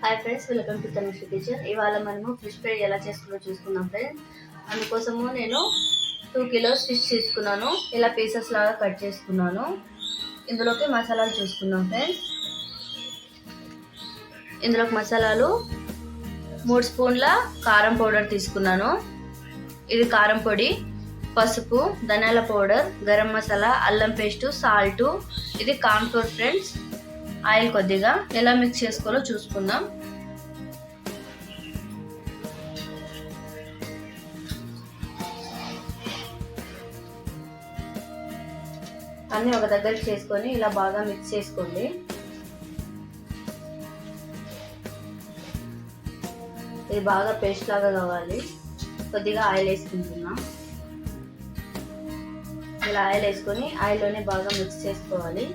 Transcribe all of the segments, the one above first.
Hi friends welcome to Tanush kitchen ఇవాళ మనము fish fry ఎలా చేసుకున్నా చూసుకున్నాం ఫ్రెండ్స్ అందుకోసము నేను టూ కిలోస్ ఫిష్ తీసుకున్నాను. ఇలా పీసెస్ లాగా కట్ చేసుకున్నాను. ఇందులోకి మసాలాలు చూసుకున్నాం ఫ్రెండ్స్ ఇందులోకి మసాలాలు మూడు స్పూన్ల కారం పౌడర్ తీసుకున్నాను. ఇది కారం పొడి పసుపు ధనియాల పౌడర్ గరం మసాలా అల్లం పేస్టు సాల్టు. ఇది కాన్ఫ్లోర్ ఫ్రెండ్స్ ఆయిల్ కొద్దిగా ఎలా మిక్స్ చేసుకోవాలో చూసుకుందాం. అన్నీ ఒక దగ్గర చేసుకొని ఇలా బాగా మిక్స్ చేసుకోండి. ఇది బాగా పేస్ట్ లాగా కావాలి. కొద్దిగా ఆయిల్ వేసుకుంటున్నా. ఇలా ఆయిల్ వేసుకొని ఆయిల్లోనే బాగా మిక్స్ చేసుకోవాలి.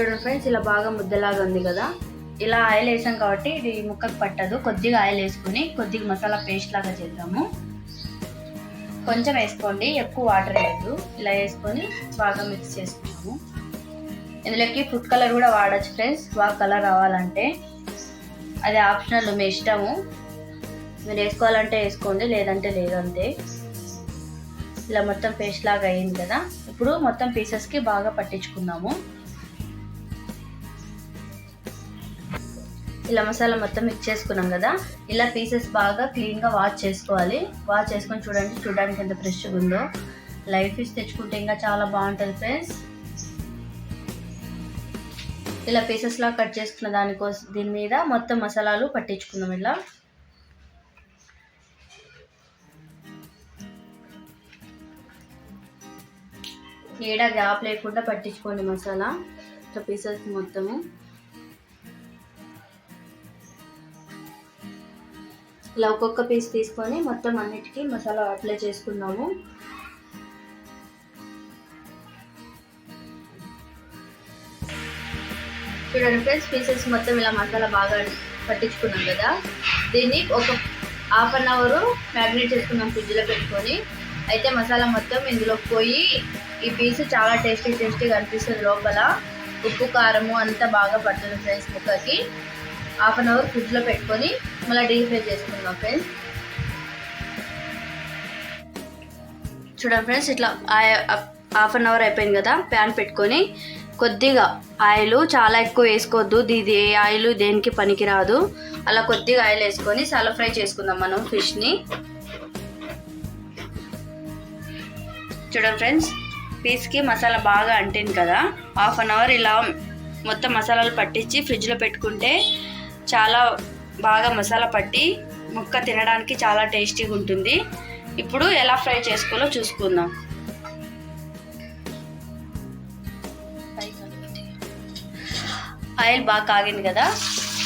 చూడండి ఫ్రెండ్స్ ఇలా బాగా ముద్దలాగా ఉంది కదా. ఇలా ఆయిల్ వేసాం కాబట్టి ఇది ముక్కకు పట్టదు. కొద్దిగా ఆయిల్ వేసుకుని కొద్దిగా మసాలా పేస్ట్ లాగా చేద్దాము. కొంచెం వేసుకోండి ఎక్కువ వాటర్ లేదు ఇలా వేసుకొని బాగా మిక్స్ చేసుకుంటాము ఇందులోకి ఫుడ్ కలర్ కూడా వాడచ్చు ఫ్రెండ్స్ బాగా కలర్ రావాలంటే అది ఆప్షనల్ మీ ఇష్టము. మీరు వేసుకోవాలంటే వేసుకోండి లేదంటే లేదంతే ఇలా మొత్తం పేస్ట్ లాగా అయింది కదా. ఇప్పుడు మొత్తం పీసెస్కి బాగా పట్టించుకుందాము. ఇలా మసాలా మొత్తం మిక్స్ చేసుకున్నాం కదా. ఇలా పీసెస్ బాగా క్లీన్గా వాష్ చేసుకోవాలి. వాష్ చేసుకొని చూడండి చూడడానికి ఎంత ఫ్రెష్గా ఉందో. లైఫ్ ఫిష్ తెచ్చుకుంటే ఇంకా చాలా బాగుంటుంది ఫ్రెండ్స్ ఇలా పీసెస్లా కట్ చేసుకున్న దానికోసం దీని మీద మొత్తం మసాలాలు పట్టించుకుందాం ఇలా. ఏడా గ్యాప్ లేకుండా పట్టించుకోండి మసాలా. ఇట్లా పీసెస్ మొత్తము. ఇలా ఒక్కొక్క పీస్ తీసుకొని మొత్తం అన్నిటికీ మసాలా అప్లై చేసుకుందాము చూడండి ఫ్రెండ్స్ పీసెస్ మొత్తం ఇలా మసాలా బాగా పట్టించుకున్నాం కదా. దీన్ని ఒక హాఫ్ అన్ అవర్ మ్యారినేట్ చేసుకున్నాం ఫ్రిడ్జ్లో పెట్టుకొని. అయితే మసాలా మొత్తం ఇందులో పోయి ఈ పీస్ చాలా టేస్టీ టేస్టీగా అనిపిస్తుంది లోపల. ఉప్పు కారము అంతా బాగా పడుతుంది ఫ్రెండ్స్ ముక్కకి. హాఫ్ అన్ అవర్ ఫ్రిడ్జ్లో పెట్టుకొని మళ్ళీ డీప్ ఫ్రై చేసుకుందాం ఫ్రెండ్స్ చూడండి ఫ్రెండ్స్ ఇట్లా హాఫ్ అన్ అవర్ అయిపోయింది కదా ప్యాన్ పెట్టుకొని కొద్దిగా ఆయిల్ చాలా ఎక్కువ వేసుకోవద్దు. ఇది ఏ ఆయిల్ దేనికి పనికిరాదు. అలా కొద్దిగా ఆయిల్ వేసుకొని చాలా ఫ్రై చేసుకుందాం మనం ఫిష్ని చూడండి ఫ్రెండ్స్ పీస్కి మసాలా బాగా అంటింది కదా హాఫ్ అన్ అవర్ ఇలా మొత్తం మసాలాలు పట్టించి ఫ్రిడ్జ్లో పెట్టుకుంటే చాలా బాగా మసాలా పట్టి ముక్క తినడానికి చాలా టేస్టీగా ఉంటుంది. ఇప్పుడు ఎలా ఫ్రై చేసుకోవాలో చూసుకుందాం. ఆయిల్ బాగా కాగింది కదా?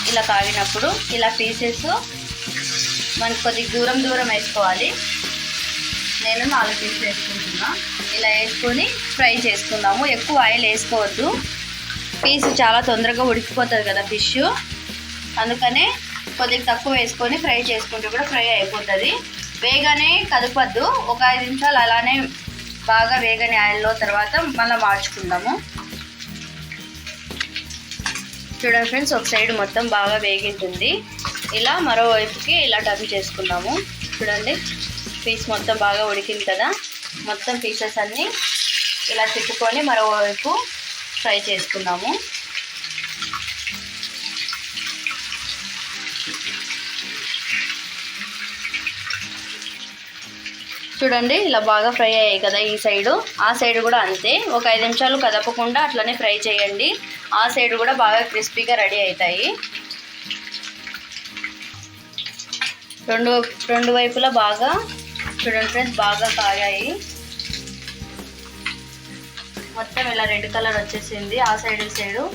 ఇలా కాగినప్పుడు ఇలా పీసెస్ మనకి కొద్దిగా దూరం దూరం వేసుకోవాలి. నేను నాలుగు పీసులు వేసుకుంటున్నా. ఇలా వేసుకొని ఫ్రై చేసుకుందాము. ఎక్కువ ఆయిల్ వేసుకోవద్దు. పీసు చాలా తొందరగా ఉడికిపోతుంది కదా ఫిష్. అందుకనే కొద్దిగా తక్కువ వేసుకొని ఫ్రై చేసుకుంటే కూడా ఫ్రై అయిపోతుంది. వేగానే కదపద్దు. ఒక ఐదు నిమిషాలు అలానే బాగా వేగని ఆయిల్లో తర్వాత మళ్ళీ మార్చుకుందాము. చూడండి ఫ్రెండ్స్ ఒక సైడ్ మొత్తం బాగా వేగింటుంది. ఇలా మరోవైపుకి ఇలా టర్న్ చేసుకున్నాము చూడండి పీస్ మొత్తం బాగా ఉడికింది కదా. మొత్తం పీసెస్ అన్నీ ఇలా తిప్పుకొని మరోవైపు ఫ్రై చేసుకున్నాము చూడండి ఇలా బాగా ఫ్రై అయ్యాయి కదా ఈ సైడు. ఆ సైడ్ కూడా అంతే. ఒక ఐదు నిమిషాలు కదపకుండా అట్లనే ఫ్రై చేయండి. ఆ సైడ్ కూడా బాగా క్రిస్పీగా రెడీ అవుతాయి. రెండు రెండు వైపులా బాగా చూడండి ఫ్రెండ్స్ బాగా కాగాయి. మొత్తం ఇలా రెడ్ కలర్ వచ్చేసింది. ఆ సైడ్ ఈ సైడు.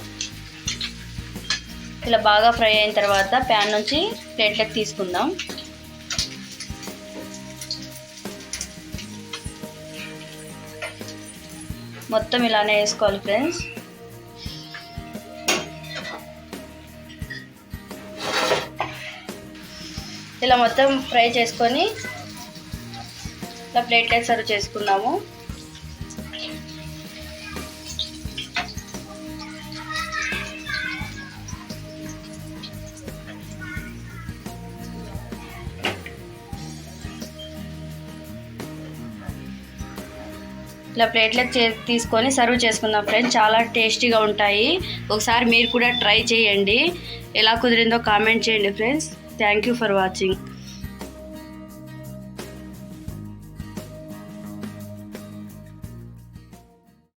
ఇలా బాగా ఫ్రై అయిన తర్వాత ప్యాన్ నుంచి ప్లేట్లకు తీసుకుందాం. మొత్తం ఇలానే వేసుకోవాలి ఫ్రెండ్స్. ఇలా మొత్తం ఫ్రై చేసుకొని ఇలా ప్లేట్లెట్ సర్వ్ చేసుకున్నాము ఇలా ప్లేట్లకు చే తీసుకొని సర్వ్ చేసుకుందాం ఫ్రెండ్స్. చాలా టేస్టీగా ఉంటాయి. ఒకసారి మీరు కూడా ట్రై చేయండి. ఎలా కుదిరిందో కామెంట్ చేయండి friends. Thank you for watching.